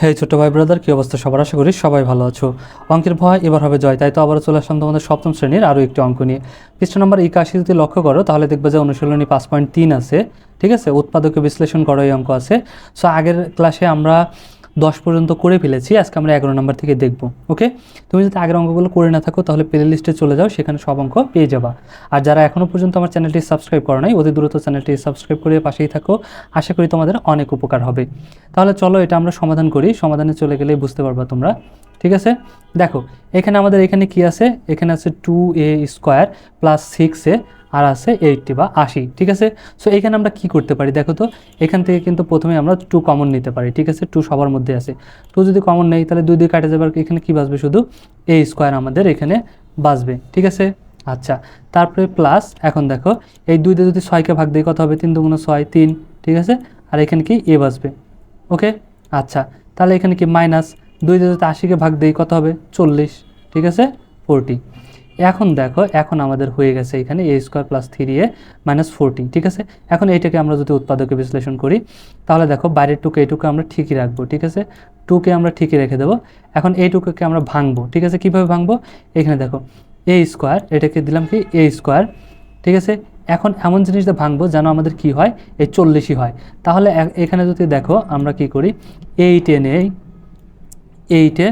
হে ছোট ভাই ব্রাদার কি অবস্থা? সবার আশা করি সবাই ভালো আছো। অঙ্কের ভয় এবার হবে জয়, তাই তো আবারও চলে আসলাম তোমাদের সপ্তম শ্রেণির আরও একটি অঙ্ক নিয়ে। পৃষ্ঠ নম্বর একাশি যদি লক্ষ্য করো, তাহলে দেখবে যে অনুশীলনী পাঁচ পয়েন্ট তিন আছে, ঠিক আছে? উৎপাদকে বিশ্লেষণ করো এই অঙ্ক আছে। সো আগের ক্লাসে আমরা দশ পর্যন্ত করে ফেলেছি, আজকে আমরা এগারো নম্বর থেকে দেখব, ওকে? তুমি যদি আগের অঙ্কগুলো করে না থাকো, তাহলে প্লে লিস্টে চলে যাও, সেখানে সব অঙ্ক পেয়ে যাবা। আর যারা এখনও পর্যন্ত আমার চ্যানেলটি সাবস্ক্রাইব করো নাই, অতি দ্রুত চ্যানেলটি সাবস্ক্রাইব করে পাশেই থাকো। আশা করি তোমাদের অনেক উপকার হবে। তাহলে চলো এটা আমরা সমাধান করি, সমাধানে চলে গেলেই বুঝতে পারবা তোমরা, ঠিক আছে? দেখো, এখানে আমাদের এখানে কি আছে? এখানে আছে two a square plus six a আর আছে এইটটি বা আশি, ঠিক আছে? সো এখানে আমরা কি করতে পারি? দেখো তো, এখান থেকে কিন্তু প্রথমে আমরা টু কমন নিতে পারি, ঠিক আছে? টু সবার মধ্যে আছে। টু যদি কমন নেই, তাহলে দুই দিয়ে কাটে যাবে, আর এখানে কি বাঁচবে শুধু? এ স্কোয়ার আমাদের এখানে বাঁচবে, ঠিক আছে? আচ্ছা তারপরে প্লাস এখন দেখো, এই দুই দিয়ে যদি ছয়কে ভাগ দিয়ে কত হবে? তিন দুগুণ ছয়, তিন, ঠিক আছে? আর এখানে কি? এ বাঁচবে ওকে আচ্ছা তাহলে এখানে কি? মাইনাস দুই দিয়ে যদি আশিকে ভাগ দিই, কত হবে? চল্লিশ, ঠিক আছে? ফোরটি এখন দেখো, এখন আমাদের হয়ে গেছে এখানে a square plus three a minus forty ঠিক আছে? এখন এইটাকে আমরা যদি উৎপাদকে বিশ্লেষণ করি, তাহলে দেখো বাইরের টুকে এইটুকু আমরা ঠিকই রাখব, ঠিক আছে? টুকে আমরা ঠিকই রেখে দেবো। এখন এইটুকুকে আমরা ভাঙবো, ঠিক আছে? কীভাবে ভাঙবো? এখানে দেখো এ স্কোয়ার এটাকে দিলাম কি? এ স্কোয়ার ঠিক আছে? এখন এমন জিনিসটা ভাঙবো যেন আমাদের কি হয়? এই চল্লিশই হয়। তাহলে এখানে যদি দেখো, আমরা কি করি? এইটে নেই এইটে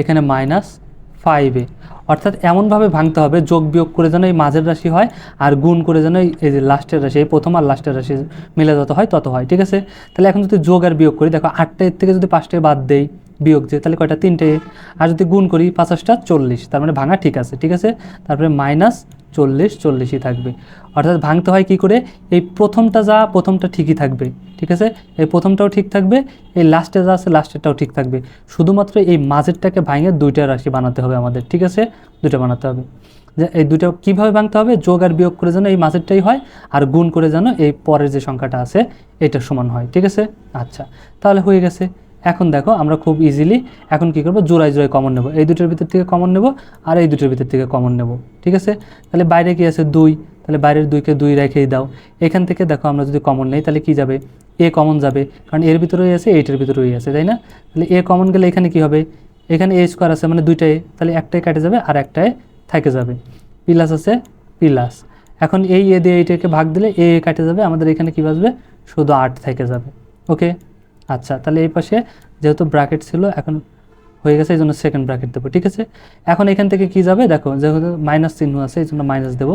এখানে মাইনাস ফাইভে অর্থাৎ এমনভাবে ভাঙতে হবে, যোগ বিয়োগ করে যেন এই মাঝের রাশি হয় আর গুণ করে যেন এই- যে লাস্টের রাশি, এই প্রথম আর লাস্টের রাশি মিলে যত হয় তত হয়, ঠিক আছে? তাহলে এখন যদি যোগ আর বিয়োগ করি, দেখো আটটা থেকে যদি পাঁচটায় বাদ দেই, বিয়োগ যে, তাহলে কয়টা? তিনটে। আর যদি গুণ করি, পাঁচাশটা চল্লিশ, তার মানে ভাঙা ঠিক আছে ঠিক আছে? তারপরে মাইনাস চল্লিশ, চল্লিশই থাকবে। অর্থাৎ ভাঙতে হয় কি করে? এই প্রথমটা যা, প্রথমটা ঠিকই থাকবে, ঠিক আছে? এই প্রথমটাও ঠিক থাকবে, এই লাস্টে যা আছে লাস্টেরটাও ঠিক থাকবে। শুধুমাত্র এই মাঝেরটাকে ভাঙে দুইটা রাশি বানাতে হবে আমাদের, ঠিক আছে? দুইটা বানাতে হবে। যে এই দুটো কীভাবে ভাঙতে হবে? যোগ আর বিয়োগ করে যেন এই মাঝেরটাই হয় আর গুণ করে যেন এই পরের যে সংখ্যাটা আছে, এটা সমান হয়, ঠিক আছে? আচ্ছা তাহলে হয়ে গেছে। এখন দেখো আমরা খুব ইজিলি এখন কি করব? জোড়ায় জোড়ায় কমন নেব। এই দুটোর ভিতর থেকে কমন নেব আর এই দুটোর ভিতর থেকে কমন নেব। ঠিক আছে? তাহলে বাইরে কি আছে? দুই। তাহলে বাইরের দুইকে দুই রেখেই দাও। এখান থেকে দেখো আমরা যদি কমন নেই, তাহলে কি যাবে? এ কমন যাবে। কারণ এর ভিতরেই আছে, এইটার ভিতরেই আছে, তাই না? তাহলে এ কমন গেলে এখানে কি হবে? এখানে এ স্কোয়ার আছে মানে দুইটায়। তাহলে একটাই কাটে যাবে আর একটাই থেকে যাবে। প্লাস আছে প্লাস এখন এই এ দিয়ে এইটাকে ভাগ দিলে এ কাটে যাবে। আমাদের এখানে কি বাজবে শুধু আট থেকে যাবে। ওকে আচ্ছা তাহলে এই পাশে যেহেতু ব্র্যাকেট ছিল, এখন হয়ে গেছে, এই জন্য সেকেন্ড ব্র্যাকেট দেবো, ঠিক আছে? এখন এখান থেকে কি যাবে? দেখো, যেহেতু মাইনাস চিহ্ন আছে, এই জন্য মাইনাস দেবো।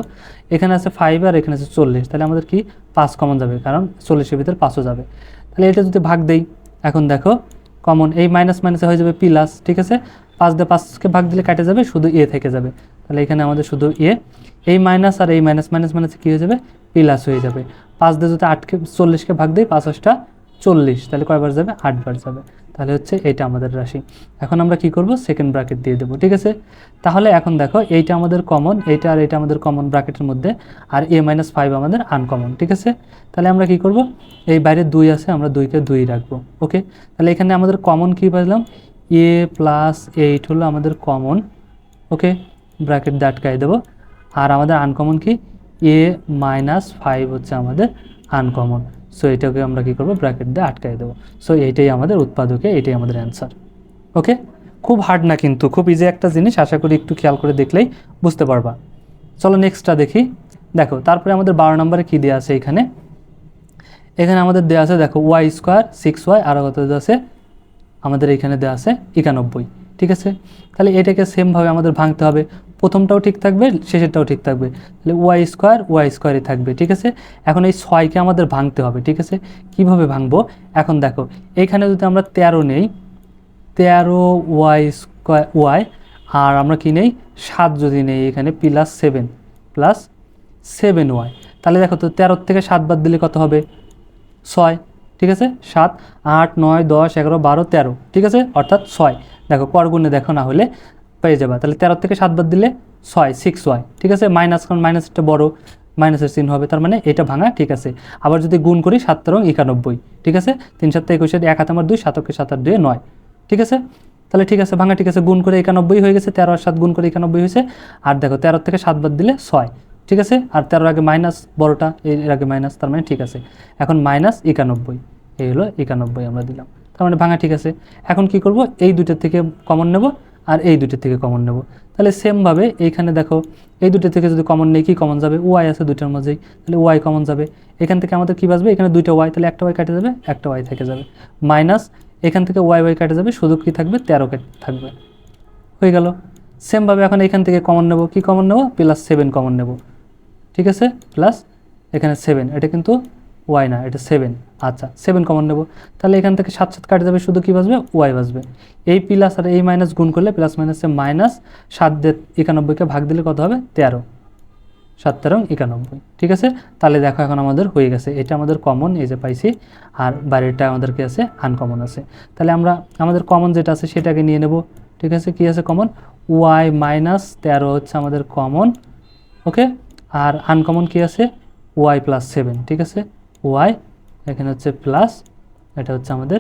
এখানে আছে ফাইভ আর এখানে আছে চল্লিশ, তাহলে আমাদের কি? পাঁচ কমন যাবে, কারণ চল্লিশের ভিতরে পাঁচও যাবে। তাহলে এটা যদি ভাগ দেই, এখন দেখো কমন এই মাইনাস মাইনাসে হয়ে যাবে প্লাস ঠিক আছে? পাঁচ দিয়ে পাঁচকে ভাগ দিলে কাটে যাবে, শুধু এ থেকে যাবে। তাহলে এখানে আমাদের শুধু এ এই মাইনাস আর এই মাইনাস মাইনাস মাইনাসে কী হয়ে যাবে? প্লাস হয়ে যাবে। পাঁচ দিয়ে যদি আটকে চল্লিশকে ভাগ দিই, পাঁচ চল্লিশ, তাহলে কয়বার যাবে? আটবার যাবে। তাহলে হচ্ছে এইটা আমাদের রাশি। এখন আমরা কি করব? সেকেন্ড ব্র্যাকেট দিয়ে দেবো, ঠিক আছে? তাহলে এখন দেখো, এইটা আমাদের কমন এইটা আর এইটা আমাদের কমন ব্র্যাকেটের মধ্যে, আর এ মাইনাস ফাইভ আমাদের আনকমন ঠিক আছে? তাহলে আমরা কি করব? এই বাইরে দুই আছে, আমরা দুইকে দুই রাখব ওকে তাহলে এখানে আমাদের কমন কী পাইলাম? এ প্লাস এইট হলো আমাদের কমন ওকে ব্র্যাকেট দাটকাই দেবো। আর আমাদের আনকমন কি? এ মাইনাস ফাইভ হচ্ছে আমাদের আনকমন সো এটাকে আমরা কি করব? ব্র্যাকেট দিয়ে আটকাই দেবো। সো এইটাই আমাদের উৎপাদকে, এটাই আমাদের অ্যান্সার ওকে খুব হার্ড না কিন্তু, খুব ইজি একটা জিনিস। আশা করি একটু খেয়াল করে দেখলেই বুঝতে পারবা। চলো নেক্সটটা দেখি। দেখো, তারপরে আমাদের বারো নম্বরে কী দেওয়া আছে এখানে? এখানে আমাদের দেওয়া আছে, দেখো ওয়াই স্কোয়ার সিক্স ওয়াই আর কত দেওয়া আছে? আমাদের এখানে দেওয়া আছে একানব্বই। ঠিক আছে? তাহলে এটাকে সেমভাবে আমাদের ভাঙতে হবে। প্রথমটাও ঠিক থাকবে, শেষেরটাও ঠিক থাকবে। তাহলে ওয়াই স্কোয়ার ওয়াই স্কোয়ারই থাকবে, ঠিক আছে? এখন এই ছয়কে আমাদের ভাঙতে হবে, ঠিক আছে? কীভাবে ভাঙবো? এখন দেখো, এখানে যদি আমরা তেরো নেই, তেরো ওয়াই স্কোয়ার ওয়াই আর আমরা কি নেই? সাত যদি নেই এখানে plus seven plus seven y তাহলে দেখো তো, তেরোর থেকে সাত বাদ দিলে কত হবে? ছয়, ঠিক আছে? সাত, আট, নয়, দশ, এগারো, বারো, তেরো, ঠিক আছে? অর্থাৎ ছয়। দেখো করগুণে দেখো না হলে পেয়ে যাবা। তাহলে তেরো থেকে সাত বাদ দিলে ছয় সিক্স ওয়াই ঠিক আছে? মাইনাস কারণ মাইনাসটা বড়, মাইনাসের চিহ্ন হবে, তার মানে এটা ভাঙা, ঠিক আছে? আবার যদি গুণ করি সাত তেরো, একানব্বই, ঠিক আছে? তিন সাত একুশে এক হাত আমার দুই, সাতকে সাত আট দুয়ে নয়, ঠিক আছে? তাহলে ঠিক আছে, ভাঙা, ঠিক আছে, গুণ করে একানব্বই হয়ে গেছে, তেরো আর সাত গুণ করে একানব্বই হয়েছে। আর দেখো, তেরো থেকে সাত বাদ দিলে ছয়, ঠিক আছে? আর তেরোর আগে মাইনাস, বড়টা, এর আগে মাইনাস, তার মানে ঠিক আছে। এখন মাইনাস একানব্বই, এই হলো একানব্বই আমরা দিলাম। তার মানে ভাঙা ঠিক আছে। এখন কি করব? এই দুটোর থেকে কমন নেব। আর এই দুটোর থেকে কমন নেব। তাহলে সেমভাবে এইখানে দেখো, এই দুটো থেকে যদি কমন নেই, কি কমন যাবে? ওয়াই আছে দুইটার মধ্যেই তাহলে ওয়াই কমন যাবে। এখান থেকে আমাদের কি বাঁচবে? এখানে দুইটা ওয়াই তাহলে একটা ওয়াই কাটে যাবে, একটা ওয়াই থেকে যাবে। মাইনাস এখান থেকে ওয়াই ওয়াই কাটে যাবে, শুধু কি থাকবে? তেরো থাকবে। হয়ে গেল। সেমভাবে এখন এখান থেকে কমন নেব। কি কমন নেব? প্লাস সেভেন কমন নেব। ঠিক আছে? প্লাস এখানে সেভেন এটা কিন্তু ওয়াই না, এটা সেভেন আচ্ছা সেভেন কমন নেব। তাহলে এখান থেকে সাত সাত কাটে যাবে, শুধু কী বাসবে ওয়াই বাসবে এই প্লাস আর এই মাইনাস গুণ করলে প্লাস মাইনাসে মাইনাস সাত দিয়ে একানব্বইকে ভাগ দিলে কত হবে? তেরো। সাত, তেরো, একানব্বই। ঠিক আছে? তাহলে দেখো এখন আমাদের হয়ে গেছে। এটা আমাদের কমন এই যে পাইছি। আর বাইরেটা আমাদের কি আছে? আনকমন আছে। তাহলে আমরা, আমাদের কমন যেটা আছে, সেটাকে নিয়ে নেব। ঠিক আছে? কি আছে কমন ওয়াই মাইনাস তেরো হচ্ছে আমাদের কমন ওকে আর আনকমন কি আছে? ওয়াই প্লাস সেভেন ঠিক আছে? ওয়াই এখানে হচ্ছে প্লাস এটা হচ্ছে আমাদের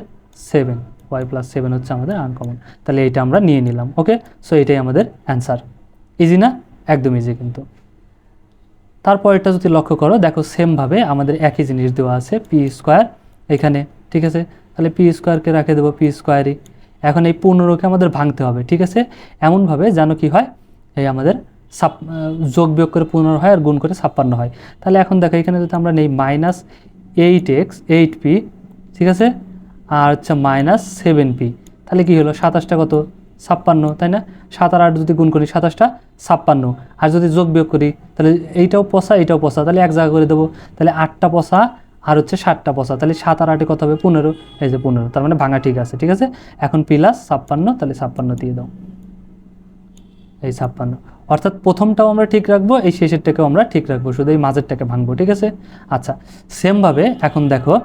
সেভেন ওয়াই প্লাস সেভেন হচ্ছে আমাদের আনকমন তাহলে এইটা আমরা নিয়ে নিলাম ওকে সো এটাই আমাদের অ্যান্সার ইজি না? একদম ইজি কিন্তু। তারপর এটা যদি লক্ষ্য করো, দেখো সেমভাবে আমাদের একই জিনিস দেওয়া আছে পি স্কোয়ার এখানে, ঠিক আছে? তাহলে পি স্কোয়ারকে রাখে দেবো পি স্কোয়ারই এখন এই পনেরোকে আমাদের ভাঙতে হবে, ঠিক আছে? এমনভাবে যেন কি হয়, এই আমাদের সাপ যোগ বিয়োগ করে পনেরো হয় আর গুণ করে ছাপ্পান্ন হয়। তাহলে এখন দেখো, এখানে যদি আমরা নেই minus eight x, eight p, ঠিক আছে? আর হচ্ছে মাইনাস সেভেন পি। তাহলে কী হলো? সাতাশটা কত? ছাপ্পান্ন, তাই না? সাত আর আট যদি গুণ করি সাতাশটা, ছাপ্পান্ন। আর যদি যোগ বিয়োগ করি, তাহলে এইটাও পশা এইটাও পশা তাহলে এক জায়গা করে দেবো। তাহলে আটটা পশা আর হচ্ছে ষাটটা পশা তাহলে সাত আর আটে কত হবে? পনেরো। এই যে পনেরো। তার মানে ভাঙা ঠিক আছে ঠিক আছে? এখন প্লাস ছাপ্পান্ন, তাহলে ছাপ্পান্ন দিয়ে দাও। এই ছাপ্পান্ন। অর্থাৎ প্রথমটাও আমরা ঠিক রাখব, এই শেষেরটাকেও আমরা ঠিক রাখব, শুধু এই মাঝেরটাকে ভাঙবো, ঠিক আছে? আচ্ছা সেমভাবে এখন দেখো,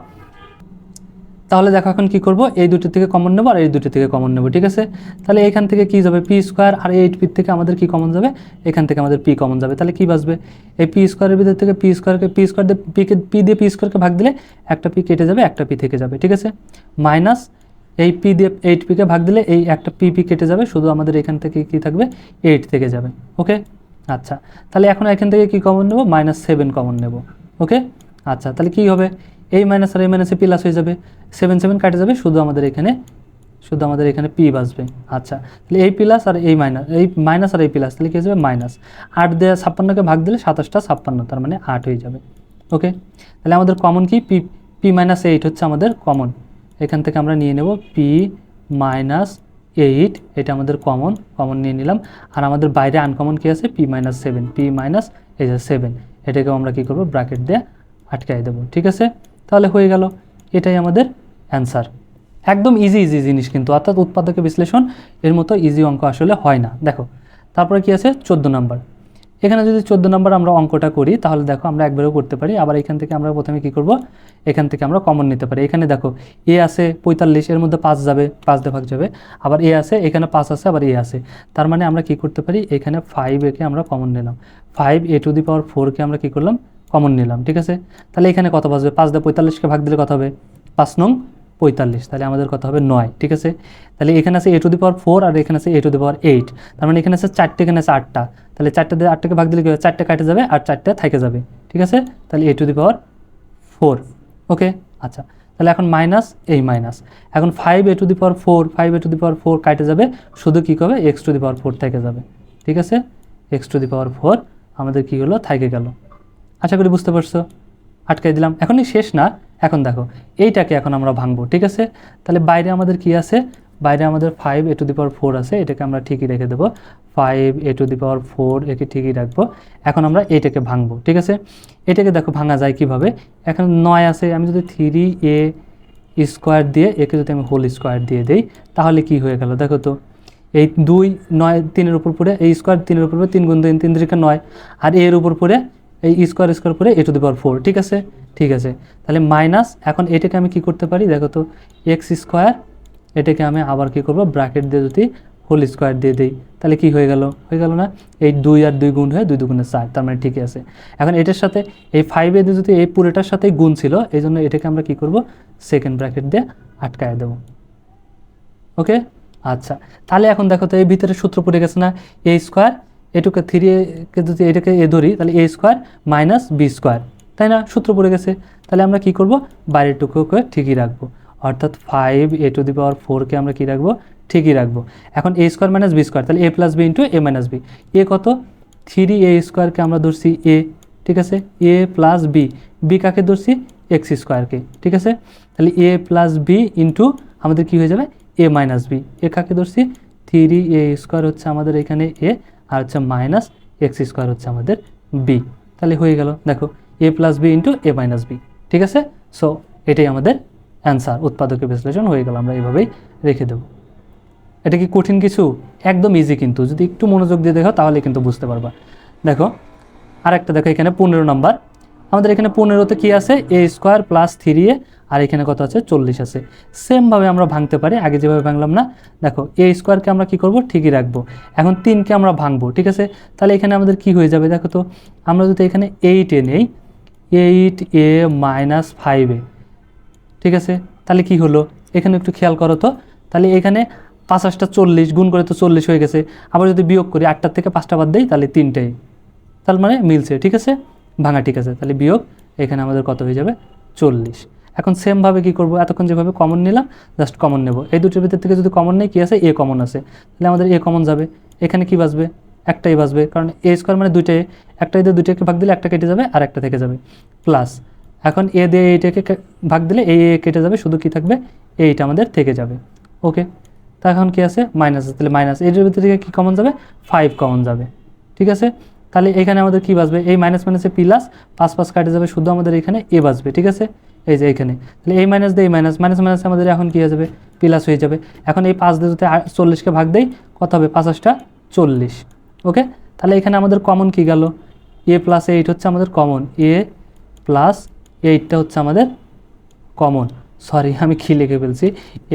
তাহলে দেখো এখন কি করব? এই দুটো থেকে কমন নেব আর এই দুটো থেকে কমন নেব, ঠিক আছে? তাহলে এখান থেকে কি যাবে? পি স্কোয়ার আর এইট পি থেকে আমাদের কি কমন যাবে? এখান থেকে আমাদের পি কমন যাবে, তাহলে কি বাসবে এই পি স্কোয়ারের ভিতর থেকে পি স্কোয়ারকে পি স্কোয়ার দিয়ে পিকে পি দিয়ে পি স্কোয়ারকে ভাগ দিলে একটা পি কেটে যাবে, একটা পি থেকে যাবে, ঠিক আছে? মাইনাস এই পি দিয়ে এইট পিকে ভাগ দিলে এই একটা পি পি কেটে যাবে, শুধু আমাদের এখান থেকে কি থাকবে? এইট থেকে যাবে ওকে আচ্ছা তাহলে এখন এখান থেকে কি কমন নেব? মাইনাস সেভেন কমন নেব ওকে আচ্ছা তাহলে কি হবে? এই মাইনাস আর এই মাইনাসে প্লাস হয়ে যাবে সেভেন সেভেন কাটে যাবে, শুধু আমাদের এখানে, শুধু আমাদের এখানে পি বাসবে আচ্ছা তাহলে এই প্লাস আর এই মাইনাস এই মাইনাস আর এই প্লাস তাহলে কী হয়ে যাবে? মাইনাস আট দেওয়া ছাপ্পান্নকে ভাগ দিলে সাতাশটা ছাপ্পান্ন, তার মানে আট হয়ে যাবে ওকে তাহলে আমাদের কমন কি? পি পি মাইনাস এইট হচ্ছে আমাদের কমন এখান থেকে আমরা নিয়ে নেব পি মাইনাস এইট এটা আমাদের কমন কমন নিয়ে নিলাম। আর আমাদের বাইরে আনকমন কী আছে? P minus seven p minus এই যে সেভেন এটাকেও আমরা কী করব? ব্র্যাকেট দিয়ে আটকাই দেবো, ঠিক আছে? তাহলে হয়ে গেল, এটাই আমাদের অ্যান্সার একদম ইজি ইজি জিনিস কিন্তু, অর্থাৎ উৎপাদকে বিশ্লেষণ, এর মতো ইজি অঙ্ক আসলে হয় না। দেখো, তারপরে কি আছে? চোদ্দ নাম্বার এখানে যদি চোদ্দ নম্বর আমরা অঙ্কটা করি, তাহলে দেখো আমরা একবারও করতে পারি। আবার এখান থেকে আমরা প্রথমে কি করব? এখান থেকে আমরা কমন নিতে পারি। এখানে দেখো এ আছে পঁয়তাল্লিশ, এর মধ্যে পাঁচ যাবে, পাঁচ ভাগ যাবে। আবার এ আছে, এখানে পাঁচ আছে, আবার এ আছে। তার মানে আমরা কি করতে পারি? এখানে ফাইভ একে আমরা কমন নিলাম। ফাইভ এ টু দি পাওয়ার ফোরকে আমরা কি করলাম? কমন নিলাম, ঠিক আছে? তাহলে এখানে কত বাজবে? পাঁচ দিয়ে পঁয়তাল্লিশকে ভাগ দিলে কত হবে? পাঁচ নং পঁয়তাল্লিশ। তাহলে আমাদের কথা হবে? নয়, ঠিক আছে? তাহলে এখানে আছে এ টু দি পাওয়ার ফোর আর এখানে আছে এ টু দি পাওয়ার এইট তার মানে এখানে আছে চারটে, এখানে আছে আটটা। তাহলে চারটে দিয়ে আটটাকে ভাগ দিলে কি হবে? চারটে কাটে যাবে আর চারটে থেকে যাবে। ঠিক আছে? তাহলে এ to the power four okay আচ্ছা। তাহলে এখন মাইনাস এই মাইনাস এখন five a to the power four five a to the power four কাটে যাবে। শুধু কী হবে x to the power four থেকে যাবে। ঠিক আছে? X to the power four আমাদের কী হলো থেকে গেল। আশা করি বুঝতে পারছ? আটকাই দিলাম। এখনই শেষ না। এখন দেখো, এইটাকে এখন আমরা ভাঙবো। ঠিক আছে? তাহলে বাইরে আমাদের কি আছে? বাইরে আমাদের five a to the power four আছে, এটাকে আমরা ঠিকই রেখে দেবো। Five a to the power four একে ঠিকই রাখব। এখন আমরা এইটাকে ভাঙবো, ঠিক আছে? এটাকে দেখো ভাঙা যায় কীভাবে? এখন নয় আছে, আমি যদি থ্রি এ স্কোয়ার দিয়ে, একে যদি আমি হোল স্কোয়ার দিয়ে দিই, তাহলে কি হয়ে গেল? দেখো তো, এই দুই, নয়, তিনের উপর পড়ে, এই স্কোয়ার তিনের উপর পড়ে, তিন গুণ তিন তিন দিকে নয়, আর এর উপর পড়ে, এই স্কোয়ার স্কোয়ার পরে এ টু দি পাওয়ার ফোর ঠিক আছে? ঠিক আছে। তাহলে মাইনাস এখন এটাকে আমি কি করতে পারি? দেখো তো এক্স স্কোয়ার এটাকে আমি আবার কি করব? ব্র্যাকেট দিয়ে যদি হোল স্কোয়ার দিয়ে দিই, তাহলে কি হয়ে গেল? হয়ে গেল না? এই দুই আর দুই গুণ হয়ে, দুই দুগুণে চার, তার মানে ঠিকই আছে। এখন এটার সাথে, এই ফাইভে দিয়ে যদি এই পুরোটার সাথে গুণ ছিল, এই জন্য এটাকে আমরা কি করব? সেকেন্ড ব্র্যাকেট দিয়ে আটকায় দেবো। ওকে আচ্ছা। তাহলে এখন দেখো তো এই ভিতরে সূত্র পড়ে গেছে না? এ স্কোয়ার এটুকে থ্রি কে যদি এটাকে এ ধরি, তাহলে a square minus b square তাই না? সূত্র পড়ে গেছে। তাহলে আমরা কি করব? বাইরের টুকুকে ঠিকই রাখব। অর্থাৎ ফাইভ এ টু দি পাওয়ার ফোরকে আমরা কী রাখব? ঠিকই রাখব। এখন a square minus b square তাহলে a plus b into a minus b a কত? থ্রি এ স্কোয়ারকে আমরা ধরছি এ ঠিক আছে? এ প্লাস বি বি কাকে ধরছি? এক্স স্কোয়ারকে ঠিক আছে? তাহলে এ প্লাস বি ইন্টু আমাদের কী হয়ে যাবে? এ মাইনাস বি এ কাকে ধরছি? থ্রি এ স্কোয়ার হচ্ছে আমাদের এখানে এ আর হচ্ছে মাইনাস এক্স স্কোয়ার হচ্ছে আমাদের বি তাহলে হয়ে গেল, দেখো a plus b into a minus b ঠিক আছে? সো এটাই আমাদের অ্যান্সার, উৎপাদকের বিশ্লেষণ হয়ে গেল, আমরা এইভাবেই রেখে দেবো। এটা কি কঠিন কিছু? একদম ইজি কিন্তু, যদি একটু মনোযোগ দিয়ে দেখো তাহলে কিন্তু বুঝতে পারবা। দেখো আর একটা দেখো এখানে পনেরো নাম্বার। আমাদের এখানে পনেরোতে কি আছে? A square plus three a, আর এখানে কত আছে? চল্লিশ আছে। সেমভাবে আমরা ভাঙতে পারি, আগে যেভাবে ভাঙলাম না। দেখো এ স্কোয়ারকে আমরা কি করব? ঠিকই রাখব। এখন তিনকে আমরা ভাঙবো, ঠিক আছে? তাহলে এখানে আমাদের কি হয়ে যাবে দেখো তো? আমরা যদি এখানে এইট এ নেই eight a minus five a ঠিক আছে? তাহলে কি হলো? এখানে একটু খেয়াল করো তো। তাহলে এখানে পাঁচাশটা চল্লিশ গুণ করে তো চল্লিশ হয়ে গেছে। আবার যদি বিয়োগ করি, আটটার থেকে পাঁচটা বাদ দেই, তাহলে তিনটাই। তার মানে মিলছে, ঠিক আছে? ভাঙা ঠিক আছে। তাহলে বিয়োগ এখানে আমাদের কত হয়ে যাবে? চল্লিশ। এখন সেমভাবে কি করব? এতক্ষণ যেভাবে কমন নিলাম জাস্ট কমন নেব। এই দুটোর ভিতর থেকে যদি কমন নেই, কি আছে? এ কমন আছে। তাহলে আমাদের এ কমন যাবে। এখানে কি বাঁচবে? একটাই বাঁচবে। কারণ এ স্কোয়ার মানে দুইটাই। একটা দিয়ে দুইটাকে ভাগ দিলে একটা কেটে যাবে আর একটা থেকে যাবে। প্লাস এখন এ দিয়ে এইটাকে ভাগ দিলে এ কেটে যাবে, শুধু কি থাকবে? এইটা আমাদের থেকে যাবে। ওকে? তা এখন কি আছে? মাইনাস আছে। তাহলে মাইনাস এটার ভিতর থেকে কী কমন যাবে? ফাইভ কমন যাবে। ঠিক আছে? তাহলে এখানে আমাদের কি বাঁচবে? এই মাইনাস মাইনাসে প্লাস পাঁচ পাঁচ কাটে যাবে, শুধু আমাদের এখানে এ বাঁচবে। ঠিক আছে? এই যে এখানে। তাহলে এই মাইনাস দিয়ে এই মাইনাস মাইনাস মাইনাস আমাদের এখন কী হয়ে যাবে? প্লাস হয়ে যাবে। এখন এই পাঁচ দিয়ে চল্লিশকে ভাগ দেই, কত হবে? পাঁচাশটা চল্লিশ। ওকে? তাহলে এখানে আমাদের কমন কি গেল? এ প্লাস এইট হচ্ছে আমাদের কমন এ প্লাস এইটটা হচ্ছে আমাদের কমন সরি আমি কি লিখে ফেলছি?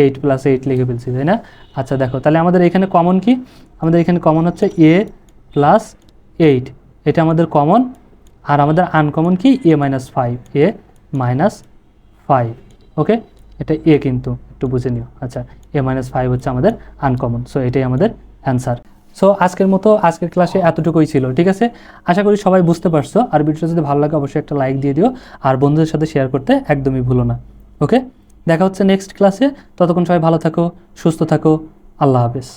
এইট প্লাস এইট লিখে ফেলছি, তাই না? আচ্ছা দেখো, তাহলে আমাদের এখানে কমন কি? আমাদের এখানে কমন হচ্ছে এ প্লাস এইট এটা আমাদের কমন আর আমাদের আনকমন কি? A minus five a minus five okay এটা এ কিন্তু, একটু বুঝে নিও। আচ্ছা এ মাইনাস ফাইভ হচ্ছে আমাদের আনকমন সো এটাই আমাদের অ্যান্সার সো আজকের মতো আজকের ক্লাসে এতটুকুই ছিল, ঠিক আছে? আশা করি সবাই বুঝতে পারছ। আর ভিডিওটা যদি ভালো লাগে, অবশ্যই একটা লাইক দিয়ে দিও। আর বন্ধুদের সাথে শেয়ার করতে একদমই ভুলো না ওকে দেখা হচ্ছে নেক্সট ক্লাসে ততক্ষণ সবাই ভালো থাকো, সুস্থ থাকো। আল্লাহ হাফেজ।